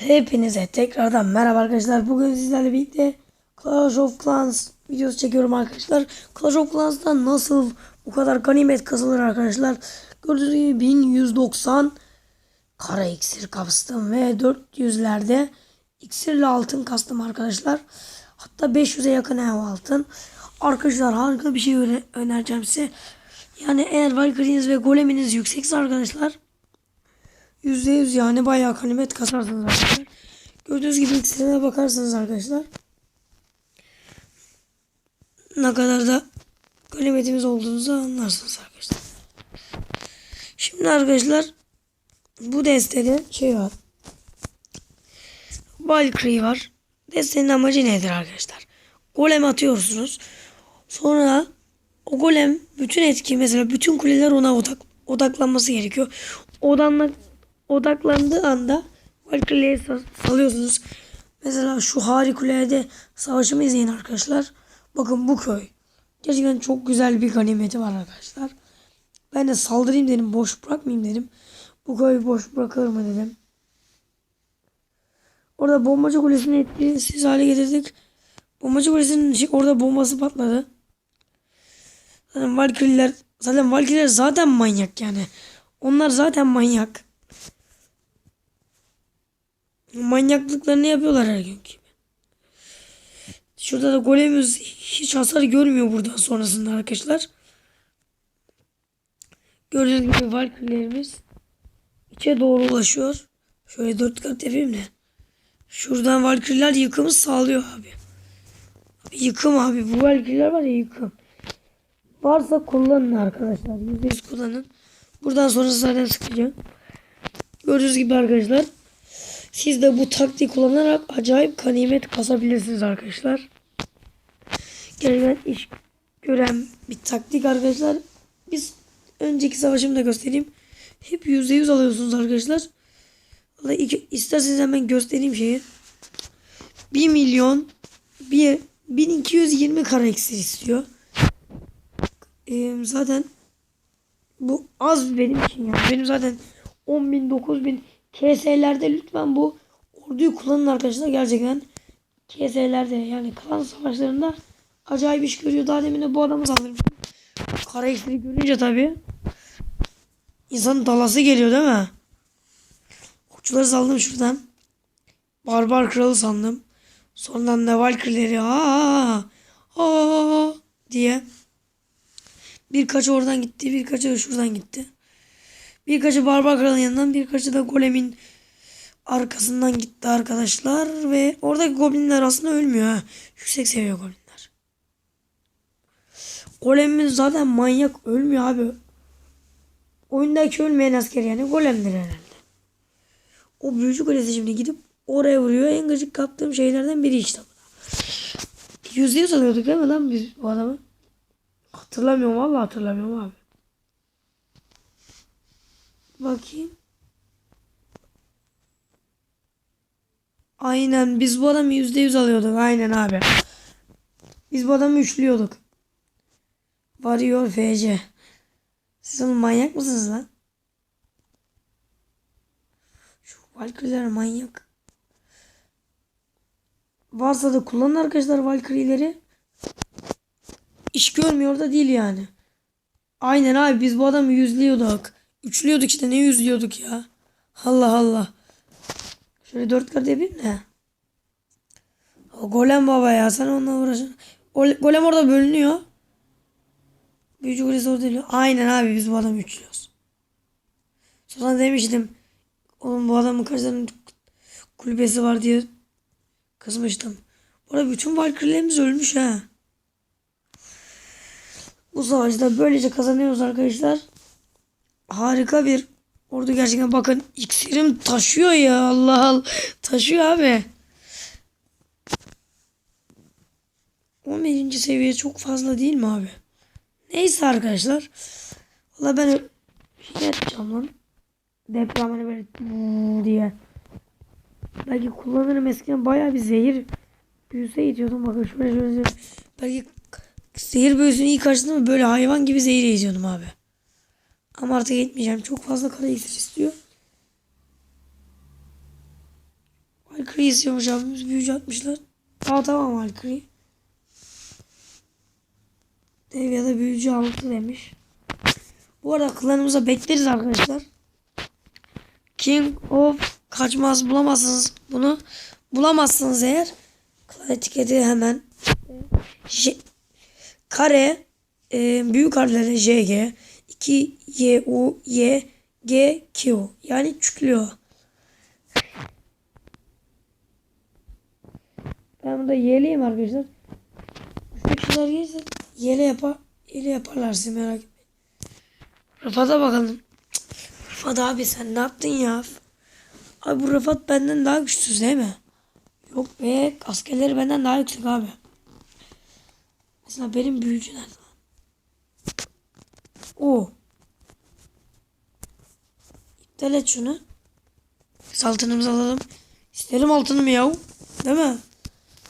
Hepinize tekrardan merhaba arkadaşlar. Bugün sizlerle birlikte Clash of Clans videosu çekiyorum arkadaşlar. Clash of Clans'ta nasıl bu kadar ganimet kazanılır arkadaşlar. Gördüğünüz gibi 1190 kara iksir kastım ve 400'lerde iksirle altın kastım arkadaşlar. Hatta 500'e yakın ev altın. Arkadaşlar harika bir şey öne- önereceğim size. Yani eğer Valkyrie'niz ve Golem'iniz yüksekse arkadaşlar %100 yani bayağı kalimet kasarsınız arkadaşlar. Gördüğünüz gibi ikisine bakarsınız arkadaşlar. Ne kadar da kalimetimiz olduğunuzu anlarsınız arkadaşlar. Şimdi arkadaşlar bu destede şey var. Valkyrie var. Destenin amacı nedir arkadaşlar? Golem atıyorsunuz. Sonra o golem bütün etki mesela bütün kuleler ona odak, odaklanması gerekiyor. Odanla, odaklandığı anda Valkyrie'yi sa- salıyorsunuz. Mesela şu harikulade savaşımı izleyin arkadaşlar. Bakın bu köy. Gerçekten çok güzel bir ganimeti var arkadaşlar. Ben de saldırayım dedim. Boş bırakmayayım dedim. Bu köyü boş bırakır mı dedim. Orada bombacı kulesini etkisiz hale getirdik. Bombacı kulesinin şey, orada bombası patladı. Zaten Valkyrie'ler zaten Valkyrie'ler zaten manyak yani. Onlar zaten manyak. Manyaklıklarını yapıyorlar her gün gibi. Şurada da golemiz hiç hasar görmüyor buradan sonrasında arkadaşlar. Gördüğünüz gibi Valkyrie'lerimiz içe doğru ulaşıyor. Şöyle dört kat yapayım da. Şuradan Valkyrie'ler yıkımı sağlıyor abi. Abi Yıkım abi. Bu Valkyrie'ler var ya yıkım. Varsa kullanın arkadaşlar. %100 kullanın. Buradan sonrası zaten sıkıcı. Gördüğünüz gibi arkadaşlar. Siz de bu taktiği kullanarak acayip ganimet kasabilirsiniz arkadaşlar. Gerçekten iş gören bir taktik arkadaşlar. Biz önceki savaşımı da göstereyim. Hep %100 alıyorsunuz arkadaşlar. Vallahi iki, isterseniz hemen göstereyim şeyi. 1 milyon bir 1220 kara iksir istiyor. Ee, zaten bu az benim için yani. Benim zaten 10 bin 9 bin KS'lerde lütfen bu orduyu kullanın arkadaşlar gerçekten. KS'lerde yani klan savaşlarında acayip iş görüyor. Daha demin de bu adamı saldırmıştım. Kara iksiri görünce tabii insanın dalası geliyor değil mi? Okçuları saldım şuradan. Barbar kralı sandım. Sonradan da Valkyrie'leri aa, aa diye. Birkaçı oradan gitti, birkaçı da şuradan gitti. Birkaçı Barbar Kral'ın yanından, birkaçı da Golem'in arkasından gitti arkadaşlar. Ve oradaki goblinler aslında ölmüyor ha. Yüksek seviye goblinler. Golem'imiz zaten manyak ölmüyor abi. Oyundaki ölmeyen asker yani golemdir herhalde. O büyücü kulesi şimdi gidip oraya vuruyor. En gıcık kaptığım şeylerden biri işte. Yüzde yüz alıyorduk değil mi lan biz bu adamı? Hatırlamıyorum vallahi hatırlamıyorum abi. Bakayım. Aynen biz bu adamı yüzde yüz alıyorduk. Aynen abi. Biz bu adamı üçlüyorduk. Varıyor FC. Siz oğlum manyak mısınız lan? Şu Valkyrie'ler manyak. Varsa da kullanın arkadaşlar Valkyrie'leri. İş görmüyor da değil yani. Aynen abi biz bu adamı yüzlüyorduk. Üçlüyorduk işte ne yüzlüyorduk ya. Allah Allah. Şöyle dört kat yapayım da. O golem baba ya sen onunla uğraşın. Golem orada bölünüyor. Büyücü kulesi orada değil. Aynen abi biz bu adamı üçlüyoruz. Sonra demiştim. Oğlum bu adamın kaç kulübesi var diye kızmıştım. Orada bütün Valkyrie'lerimiz ölmüş ha. Bu savaşta böylece kazanıyoruz arkadaşlar. Harika bir ordu gerçekten bakın iksirim taşıyor ya Allah Allah taşıyor abi. 11. seviye çok fazla değil mi abi? Neyse arkadaşlar. Valla ben şey yapacağım lan. Deprem hani böyle diye. Belki kullanırım eskiden bayağı bir zehir büyüse gidiyordum. Bakın şöyle şöyle. Belki Zehir büyüsünü ilk açtığımda böyle hayvan gibi zehir yiyordum abi. Ama artık etmeyeceğim. Çok fazla kara iksir istiyor. Valkyrie istiyormuş abimiz. Büyücü atmışlar. Aa tamam Valkyrie. Dev ya da büyücü altı demiş. Bu arada klanımıza bekleriz arkadaşlar. King of kaçmaz bulamazsınız bunu. Bulamazsınız eğer. Klan etiketi hemen. J kare e, büyük harflerle JG 2 Y U Y G Q yani çüklüyor. Ben burada Y'liyim arkadaşlar. Şu kişiler gelirse Y'le yapar, Y'le yaparlar siz merak etmeyin. Rıfat'a bakalım. Rıfat abi sen ne yaptın ya? Abi bu Rıfat benden daha güçsüz değil mi? Yok be askerleri benden daha yüksek abi. Mesela benim büyücü nerede? O. İptal et şunu. Biz altınımızı alalım. İsterim altınımı yav. Değil mi?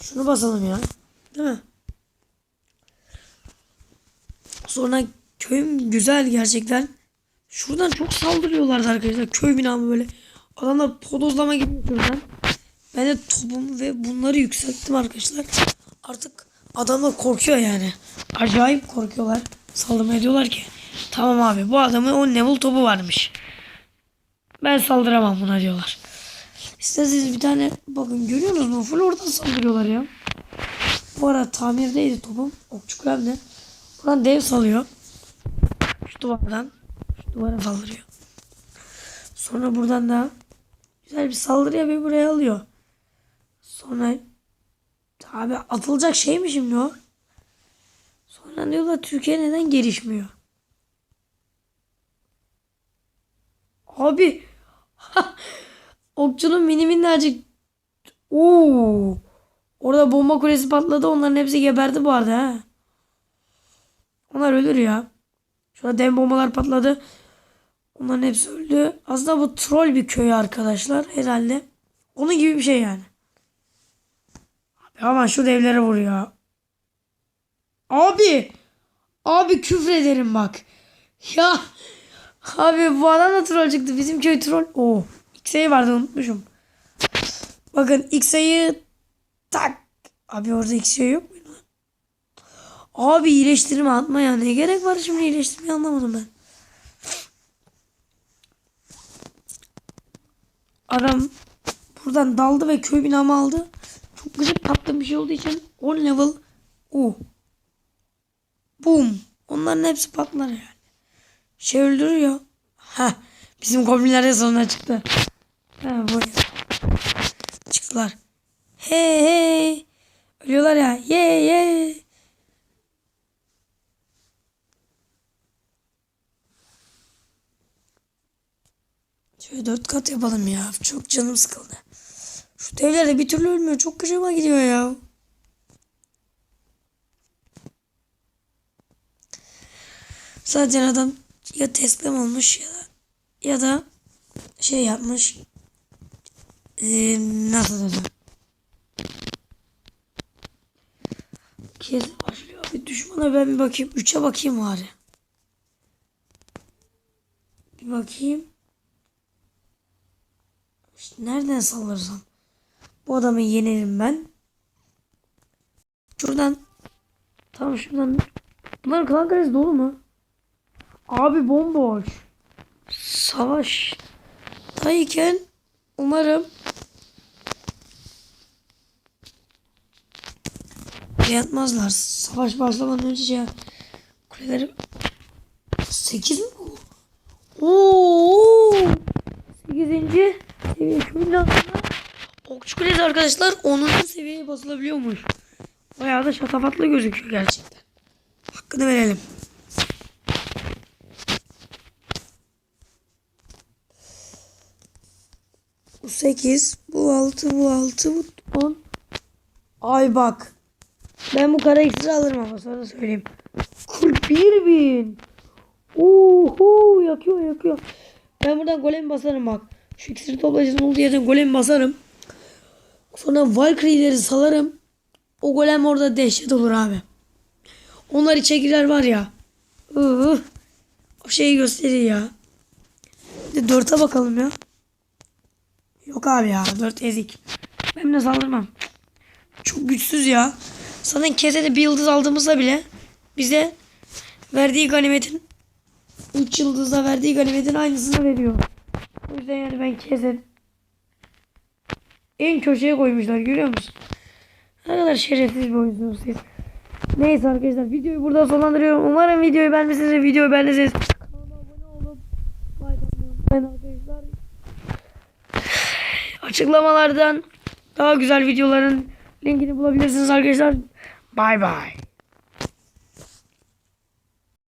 Şunu basalım ya. Değil mi? Sonra köyüm güzel gerçekten. Şuradan çok saldırıyorlardı arkadaşlar. Köy binamı böyle. Adamlar podozlama gibi şuradan. Ben de topumu ve bunları yükselttim arkadaşlar. Artık adamlar korkuyor yani. Acayip korkuyorlar. Saldırmaya diyorlar ki. Tamam abi bu adamın o level topu varmış. Ben saldıramam buna diyorlar. İsterseniz bir tane bakın görüyorsunuz mu? Full oradan saldırıyorlar ya. Bu arada tamirdeydi topum. Okçu kremde. Buradan dev salıyor. Şu duvardan. Şu duvara saldırıyor. Sonra buradan da güzel bir saldırı yapıyor buraya alıyor. Sonra abi atılacak şey mi şimdi o? Sonra diyorlar Türkiye neden gelişmiyor? Abi okçunun mini minnacık Oo. Orada bomba kulesi patladı. Onların hepsi geberdi bu arada ha. Onlar ölür ya. Şurada dev bombalar patladı. Onların hepsi öldü. Aslında bu troll bir köy arkadaşlar herhalde. Onun gibi bir şey yani. Abi aman şu devlere vuruyor. Abi. Abi küfür ederim bak. Ya. Abi adam da troll çıktı. Bizim köy troll. Oo. X'e vardı unutmuşum. Bakın X'e'yi tak. Abi orada X'e yok lan? Abi iyileştirme atma ya. Ne gerek var şimdi iyileştirmeyi anlamadım ben. Adam buradan daldı ve köy binamı aldı. Çok gıcık tatlı bir şey olduğu için 10 level o. Boom. Onların hepsi patlar yani. Şey öldürüyor. Ha, bizim goblinler de sonuna çıktı. Ha, buraya. Çıktılar. Hey hey. Ölüyorlar ya. Ye ye. Şöyle dört kat yapalım ya. Çok canım sıkıldı. Şu devler de bir türlü ölmüyor. Çok gıcıma gidiyor ya. Zaten adam ya teslim olmuş ya da ya da şey yapmış. Ee, nasıl desem. Kez başlıyor. Bir düşmana ben bir bakayım. Üçe bakayım bari. Bir bakayım. İşte nereden sallarsam. Bu adamı yenerim ben. Şuradan. Tamam şuradan. Bunların klan kalesi dolu mu? Abi bomboş. Savaş. Dayıken umarım yatmazlar. Savaş başlamadan önce şey kuleleri 8 mi bu? Oo! 8. seviye altında Okçu kulesi arkadaşlar 10. seviyeye basılabiliyormuş. Bayağı da şatafatlı gözüküyor gerçekten. Hakkını verelim. Bu 8, bu 6, bu 6, bu 10. Ay bak. Ben bu kara iksiri alırım ama sana söyleyeyim. 41 bin. Oho yakıyor yakıyor. Ben buradan golem basarım bak. Şu iksiri toplayıcının olduğu yerden golem basarım. Sonra Valkyrie'leri salarım. O golem orada dehşet olur abi. Onlar içe girer var ya. Ih, o şeyi gösterir ya. De bakalım ya. Yok abi ya dört ezik. Ben de saldırmam. Çok güçsüz ya. Zaten kesede bir yıldız aldığımızda bile bize verdiği ganimetin 3 yıldızda verdiği ganimetin aynısını veriyor. O yüzden yani ben keset en köşeye koymuşlar görüyor musun? Ne kadar şerefsiz bir oyunsunuz siz. Neyse arkadaşlar videoyu burada sonlandırıyorum. Umarım videoyu beğenmişsiniz. Videoyu beğendiyseniz Açıklamalardan daha güzel videoların linkini bulabilirsiniz arkadaşlar. Bay bay.